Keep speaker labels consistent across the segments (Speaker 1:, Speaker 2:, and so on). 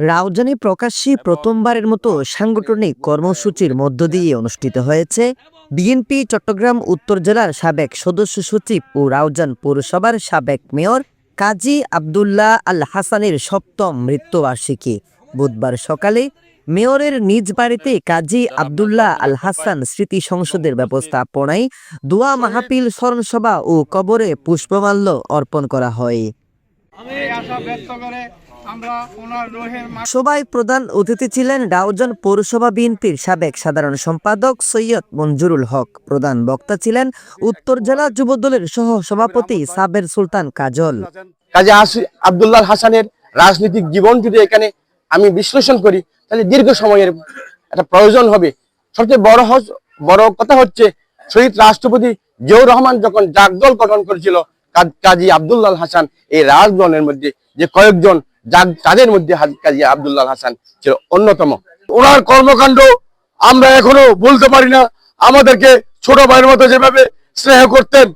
Speaker 1: রাউজানি প্রকাশ্যে প্রথমবারের মতো সাংগঠনিক কর্মসূচির মধ্য দিয়ে অনুষ্ঠিত হয়েছে বিএনপি চট্টগ্রাম উত্তর জেলার সাবেক সদস্য সচিব ও রাউজান পৌরসভার সাবেক মেয়র কাজী আবদুল্লাহ আল হাসানের সপ্তম মৃত্যুবার্ষিকী। বুধবার সকালে মেয়রের নিজ বাড়িতে কাজী আবদুল্লাহ আল হাসান স্মৃতি সংসদের ব্যবস্থাপনায় দোয়া মাহফিল স্মরণসভা ও কবরে পুষ্পমাল্য অর্পণ করা হয়। সভায় প্রধান অতিথি ছিলেন ডাউজন পৌরসভা বিএনপির সাবেক সাধারণ সম্পাদক সৈয়দ মঞ্জুরুল হক। প্রধান বক্তা ছিলেন উত্তর জেলা যুবদলের সহ সভাপতি সাবের সুলতান কাজল।
Speaker 2: কাজী আব্দুল্লাহ হাসানের রাজনৈতিক জীবন যদি এখানে আমি বিশ্লেষণ করি তাহলে দীর্ঘ সময়ের একটা প্রয়োজন হবে। সবচেয়ে বড় হজ- বড় কথা হচ্ছে শহীদ রাষ্ট্রপতি জিয়াউর রহমান যখন জাগদল গঠন করেছিল কাজী আব্দুল্লাহ হাসান এই রাজদলের মধ্যে যে কয়েকজন জাগ- তাদের মধ্যে কাজী আব্দুল্লাহ হাসান ছিল অন্যতম। ওনার কর্মকাণ্ড আমরা এখনও বলতে পারি না। আমাদেরকে ছোট ভাইয়ের মতো যেভাবে স্নেহ করতেন,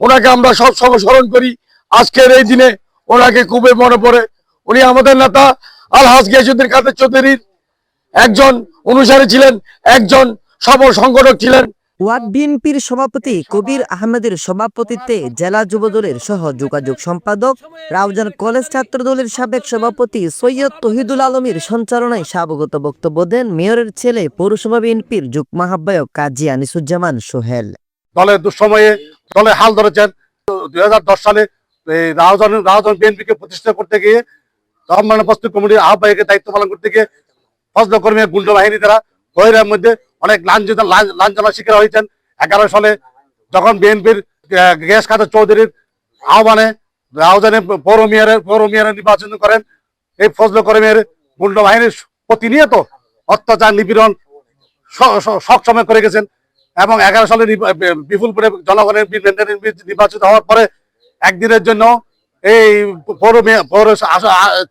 Speaker 2: ওনাকে আমরা সব সময় স্মরণ করি। আজকের এই দিনে ওনাকে খুবই মনে পড়ে। উনি আমাদের নেতা আল আলহাজ গিয়াসুদ্দিন কাদের চৌধুরীর একজন অনুসারী ছিলেন, একজন সবল সংগঠক ছিলেন।
Speaker 1: ওয়ার্ড বিএনপির সভাপতি কবির আহমেদের সভাপতিত্বে জেলা যুবদলের সহ যোগাযোগ সম্পাদক, রাউজান কলেজ ছাত্র দলের সাবেক সভাপতি সৈয়দ তহিদুল আলমীর সঞ্চালনায় স্বাগত বক্তব্য দেন মেয়রের ছেলে পৌরসভা বিএনপির যুগ্ম আহ্বায়ক কাজী আনিসুজ্জামান সোহেল।
Speaker 3: দলের দুঃসময়ে দলে হাল ধরেছেন। দুই হাজার দশ সালে রাজধানী রাজধানী বিএনপিকে প্রতিষ্ঠা করতে গিয়ে প্রস্তুত কমিটির আহ্বায়কের দায়িত্ব পালন করতে গিয়ে ফজল গুন্ড বাহিনী দ্বারা মধ্যে অনেক লাঞ্ছনা লাঞ্ছনার শিকার হয়েছেন। এগারো সালে যখন বিএনপির গ্যাস খাতা চৌধুরীর আহ্বানে রাজধানী পৌর মেয়রের পৌর মেয়রের নির্বাচন করেন, এই ফজল কর্মীর গুন্ড বাহিনীর প্রতিনিয়ত অত্যাচার, নিপীড়ন স- স- সবসময় করে গেছেন এবং এগারো সালে বিপুলপুরে জনগণের নির্বাচিত হওয়ার পরে একদিনের জন্য এই পৌর পৌর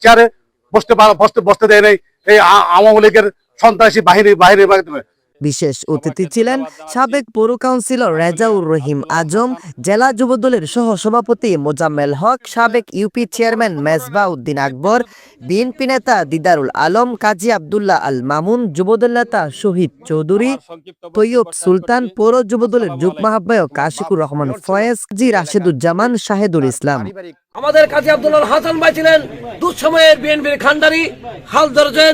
Speaker 3: চেয়ারে বসতে বসতে বসতে দেয় এই আওয়ামী লীগের সন্ত্রাসী বাহিনী, বাহিনীর মাধ্যমে।
Speaker 1: বিশেষ অতিথি ছিলেন সাবেক পৌর কাউন্সিলর রেজাউর রহিম আজম জেলা যুবদলের সহ সভাপতি মোজাম্মেল হক সাবেক UP chairman Mezba Uddin Akbar BNP নেতা দিদারুল আলম কাজী আবদুল্লাহ আল মামুন যুবদল নেতা শহীদ চৌধুরী তৈয়ব সুলতান পৌর যুবদলের যুগ্ম আহ্বায়ক আশিকুর রহমান ফয়েজ জি রাশেদুজ্জামান শাহেদুল ইসলাম।
Speaker 4: আমাদের কাছে আব্দুল হাসান ভাই ছিলেন দুঃসময়ের বিএনপির খান্ডারি হাল ধরেছেন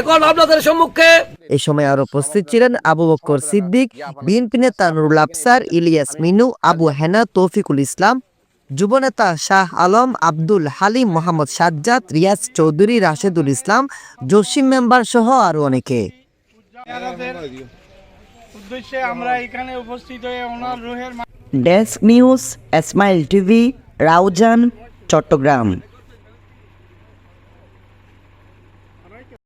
Speaker 4: এখন আপনাদের সম্মুখে
Speaker 1: এ সময় আরও উপস্থিত ছিলেন আবু বক্কর সিদ্দিক বিএনপি নেতা নুরুল আফসার ইলিয়াস মিনু আবু হেনা তৌফিকুল ইসলাম যুবনেতা শাহ আলম আব্দুল হালিম মোহাম্মদ সাজ্জাদ রিয়াজ চৌধুরী রাশেদুল ইসলাম জসিম মেম্বার সহ আরও অনেকে।
Speaker 5: উদ্দেশ্যে আমরা এখানে উপস্থিত হয়ে ওনার রোহের
Speaker 1: desk news Smile TV Raozan Chattogram.